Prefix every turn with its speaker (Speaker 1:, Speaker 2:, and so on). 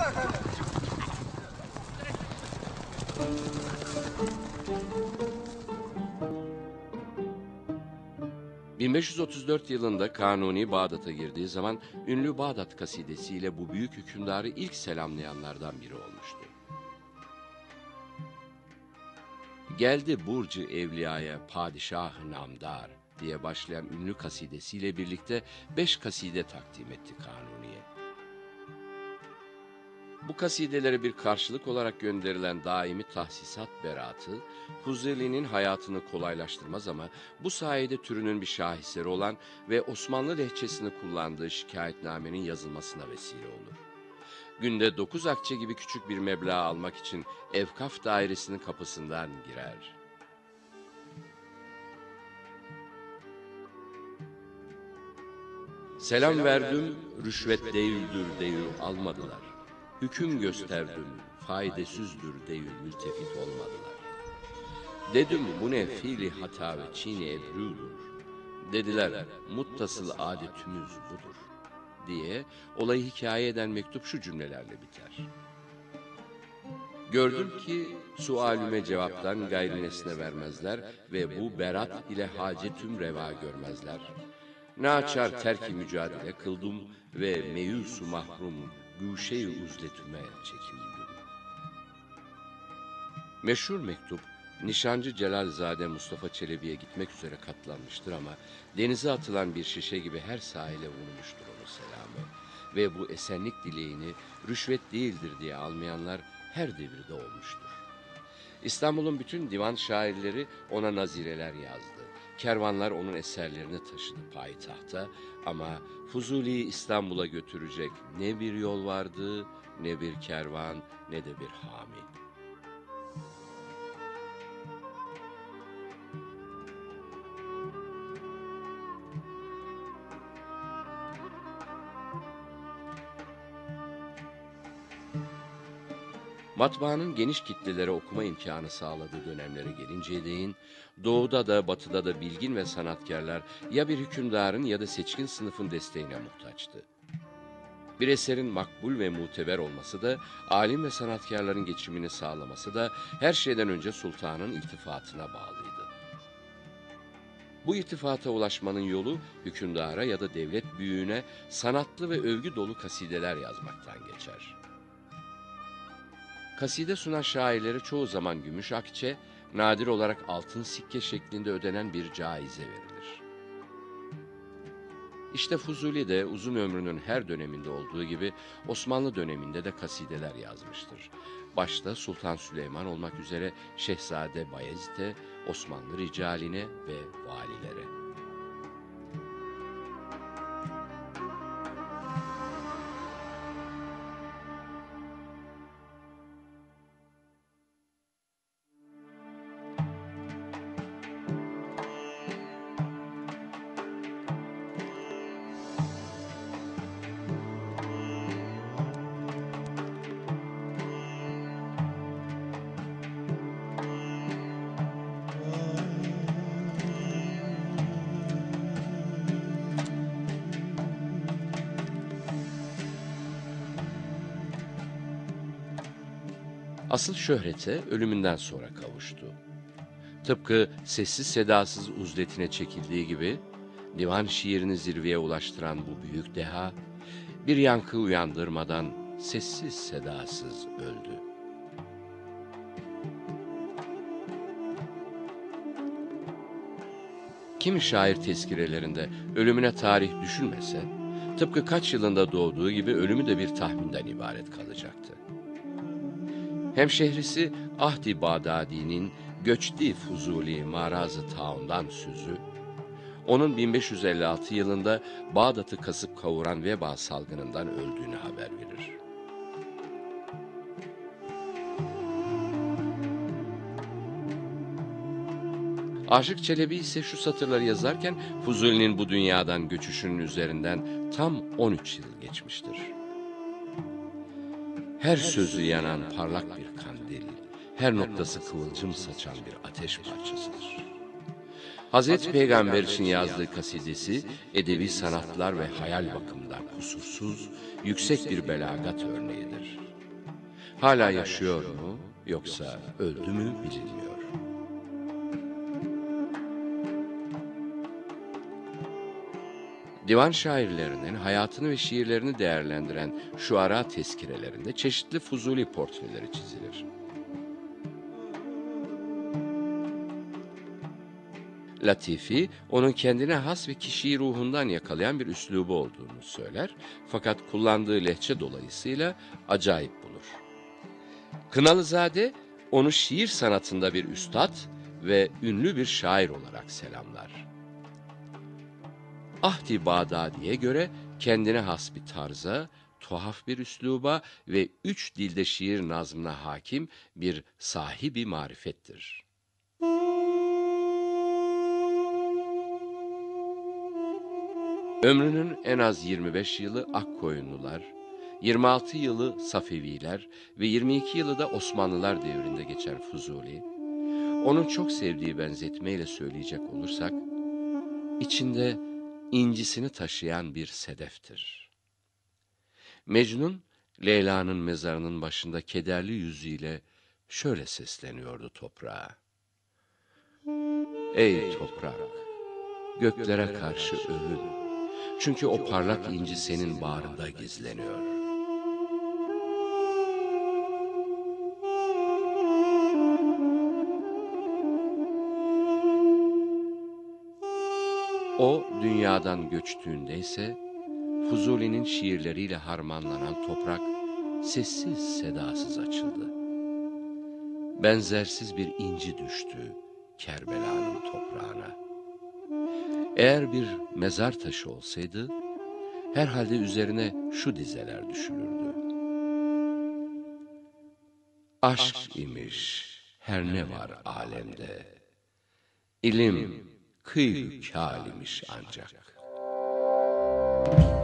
Speaker 1: Başla efendim.
Speaker 2: 1534 yılında Kanuni Bağdat'a girdiği zaman ünlü Bağdat kasidesiyle bu büyük hükümdarı ilk selamlayanlardan biri olmuştu. Geldi Burcu Evliya'ya padişah namdar diye başlayan ünlü kasidesiyle birlikte beş kaside takdim etti Kanuni'ye. Bu kasidelere bir karşılık olarak gönderilen daimi tahsisat beratı, Huzeli'nin hayatını kolaylaştırmaz ama bu sayede türünün bir şaheseri olan ve Osmanlı lehçesini kullandığı şikayetnamenin yazılmasına vesile olur. Günde dokuz akçe gibi küçük bir meblağ almak için evkaf dairesinin kapısından girer. Selam verdim, rüşvet değildir deyil almadılar. Hüküm gösterdim, faydasüzdür deyil mültefit olmadılar. Dedim bu ne fiili hata ve çiğni ebrudur. Dediler muttasıl adetimiz budur. Diye olayı hikaye eden mektup şu cümlelerle biter. Gördüm ki sualüme cevaptan gayrinesine vermezler ve bu berat ile hacetüm reva görmezler. Naçar terki mücadele kıldım ve meyusu mahrum güşe-i uzletüme çekildim. Meşhur mektup, nişancı Celalzade Mustafa Çelebi'ye gitmek üzere katlanmıştır ama denize atılan bir şişe gibi her sahile vurmuştur onu selamı. Ve bu esenlik dileğini rüşvet değildir diye almayanlar her devirde olmuştur. İstanbul'un bütün divan şairleri ona nazireler yazdı. Kervanlar onun eserlerini taşıdı payitahta ama Fuzuli'yi İstanbul'a götürecek ne bir yol vardı, ne bir kervan, ne de bir hami. Matbaanın geniş kitlelere okuma imkanı sağladığı dönemlere gelinceye değin, doğuda da batıda da bilgin ve sanatkarlar ya bir hükümdarın ya da seçkin sınıfın desteğine muhtaçtı. Bir eserin makbul ve muteber olması da, alim ve sanatkarların geçimini sağlaması da her şeyden önce sultanın iltifatına bağlıydı. Bu irtifata ulaşmanın yolu hükümdara ya da devlet büyüğüne sanatlı ve övgü dolu kasideler yazmaktan geçer. Kaside sunan şairlere çoğu zaman gümüş akçe, nadir olarak altın sikke şeklinde ödenen bir caize verilir. İşte Fuzuli de uzun ömrünün her döneminde olduğu gibi Osmanlı döneminde de kasideler yazmıştır. Başta Sultan Süleyman olmak üzere Şehzade Bayezid'e, Osmanlı ricaline ve valilere. Asıl şöhrete ölümünden sonra kavuştu. Tıpkı sessiz sedasız uzletine çekildiği gibi divan şiirini zirveye ulaştıran bu büyük deha bir yankı uyandırmadan sessiz sedasız öldü. Kimi şair tezkirelerinde ölümüne tarih düşünmese, tıpkı kaç yılında doğduğu gibi ölümü de bir tahminden ibaret kalacaktı. Hemşehrisi Ahdi Bağdadi'nin Göçti Fuzuli Marazı Taun'dan sözü, onun 1556 yılında Bağdat'ı kasıp kavuran veba salgınından öldüğünü haber verir. Aşık Çelebi ise şu satırları yazarken Fuzuli'nin bu dünyadan göçüşünün üzerinden tam 13 yıl geçmiştir. Her sözü yanan parlak bir kandil, her noktası kıvılcım saçan bir ateş parçasıdır. Hazreti Peygamber için yazdığı kasidesi, edebi sanatlar ve hayal bakımından kusursuz, yüksek bir belagat örneğidir. Hala yaşıyor mu yoksa öldü mü bilinmiyor. Divan şairlerinin hayatını ve şiirlerini değerlendiren şuara tezkirelerinde çeşitli Fuzuli portreleri çizilir. Latifi, onun kendine has ve kişiyi ruhundan yakalayan bir üslubu olduğunu söyler, fakat kullandığı lehçe dolayısıyla acayip bulur. Kınalızade, onu şiir sanatında bir üstad ve ünlü bir şair olarak selamlar. Ahdi Bağdadi'ye göre kendine has bir tarza, tuhaf bir üsluba ve üç dilde şiir nazmına hakim bir sahibi marifettir. Ömrünün en az 25 yılı Akkoyunlular, 26 yılı Safeviler ve 22 yılı da Osmanlılar devrinde geçen Fuzuli, onun çok sevdiği benzetmeyle söyleyecek olursak, içinde incisini taşıyan bir sedeftir. Mecnun, Leyla'nın mezarının başında kederli yüzüyle şöyle sesleniyordu toprağa. Ey toprak, göklere karşı övün. Çünkü o parlak inci senin bağrında gizleniyor. O dünyadan göçtüğünde ise Fuzuli'nin şiirleriyle harmanlanan toprak sessiz sedasız açıldı. Benzersiz bir inci düştü Kerbela'nın toprağına. Eğer bir mezar taşı olsaydı, herhalde üzerine şu dizeler düşülürdü. Aşk imiş her ne var alemde, ilim kıy kâlimiş ancak. Müzik